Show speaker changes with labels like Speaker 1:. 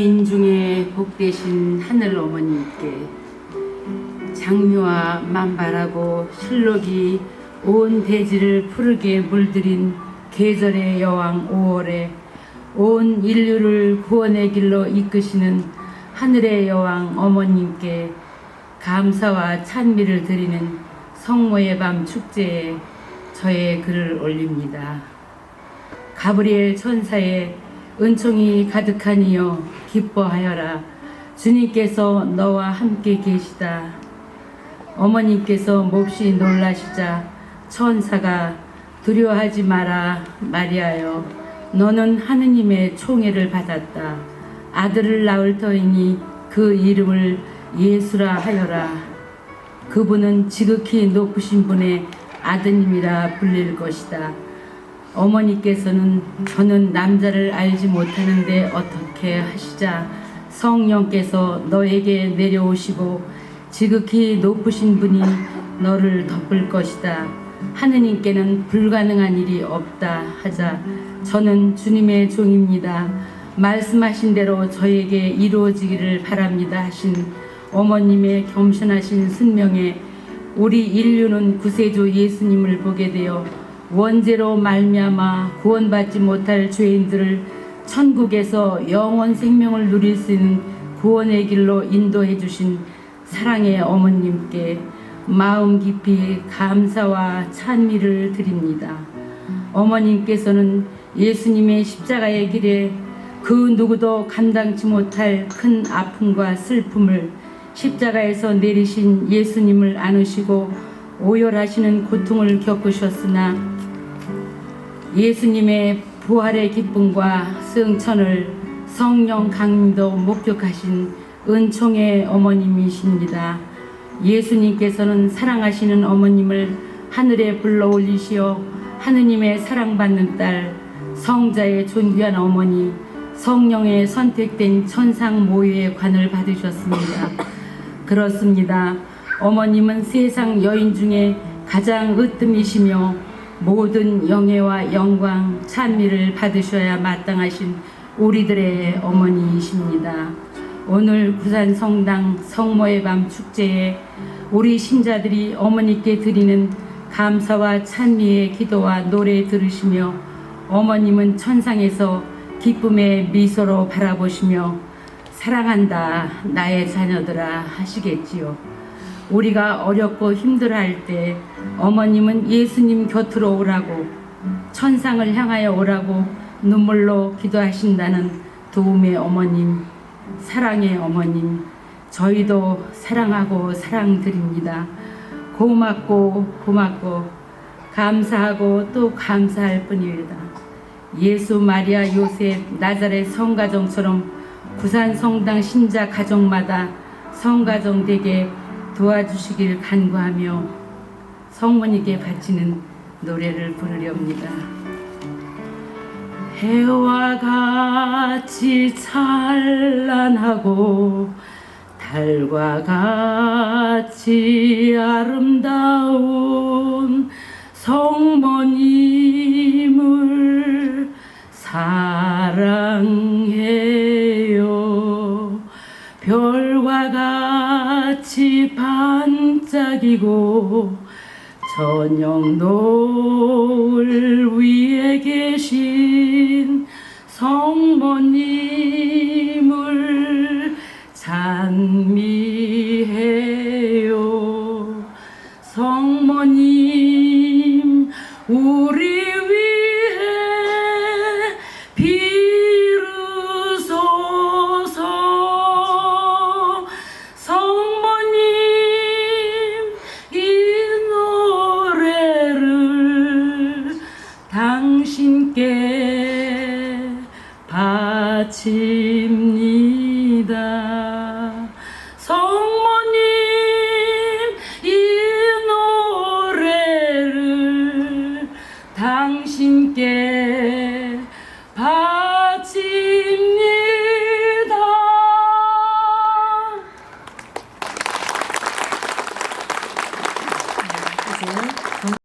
Speaker 1: 인 중에 복되신 하늘 어머님께 장미와 만발하고 실록이 온 대지를 푸르게 물들인 계절의 여왕 5월에 온 인류를 구원의 길로 이끄시는 하늘의 여왕 어머님께 감사와 찬미를 드리는 성모의 밤 축제에 저의 글을 올립니다. 가브리엘 천사의 은총이 가득하니여 기뻐하여라. 주님께서 너와 함께 계시다. 어머님께서 몹시 놀라시자 천사가 두려워하지 마라 마리아여 너는 하느님의 총애를 받았다. 아들을 낳을 터이니 그 이름을 예수라 하여라. 그분은 지극히 높으신 분의 아드님이라 불릴 것이다. 어머니께서는 저는 남자를 알지 못하는데 어떻게 하시자 성령께서 너에게 내려오시고 지극히 높으신 분이 너를 덮을 것이다. 하느님께는 불가능한 일이 없다 하자 저는 주님의 종입니다. 말씀하신 대로 저에게 이루어지기를 바랍니다 하신 어머님의 겸손하신 순명에 우리 인류는 구세주 예수님을 보게 되어 원죄로 말미암아 구원받지 못할 죄인들을 천국에서 영원 생명을 누릴 수 있는 구원의 길로 인도해 주신 사랑의 어머님께 마음 깊이 감사와 찬미를 드립니다. 어머님께서는 예수님의 십자가의 길에 그 누구도 감당치 못할 큰 아픔과 슬픔을 십자가에서 내리신 예수님을 안으시고 오열하시는 고통을 겪으셨으나 예수님의 부활의 기쁨과 승천을 성령 강림도 목격하신 은총의 어머님이십니다. 예수님께서는 사랑하시는 어머님을 하늘에 불러 올리시어 하느님의 사랑받는 딸, 성자의 존귀한 어머니, 성령의 선택된 천상 모유의 관을 받으셨습니다. 그렇습니다. 어머님은 세상 여인 중에 가장 으뜸이시며 모든 영예와 영광, 찬미를 받으셔야 마땅하신 우리들의 어머니이십니다. 오늘 부산 성당 성모의 밤 축제에 우리 신자들이 어머니께 드리는 감사와 찬미의 기도와 노래 들으시며 어머님은 천상에서 기쁨의 미소로 바라보시며 사랑한다 나의 자녀들아 하시겠지요. 우리가 어렵고 힘들어할 때 어머님은 예수님 곁으로 오라고 천상을 향하여 오라고 눈물로 기도하신다는 도움의 어머님, 사랑의 어머님, 저희도 사랑하고 사랑드립니다. 고맙고 고맙고 감사하고 또 감사할 뿐입니다. 예수, 마리아, 요셉, 나자렛 성가정처럼 부산 성당 신자 가정마다 성가정 되게 도와주시길 간구하며 성모님께 바치는 노래를 부르렵니다. 해와 같이 찬란하고 달과 같이 아름다운 성모님 반짝이고 저녁 노을 위에 계신 성모님 당신께 바칩니다.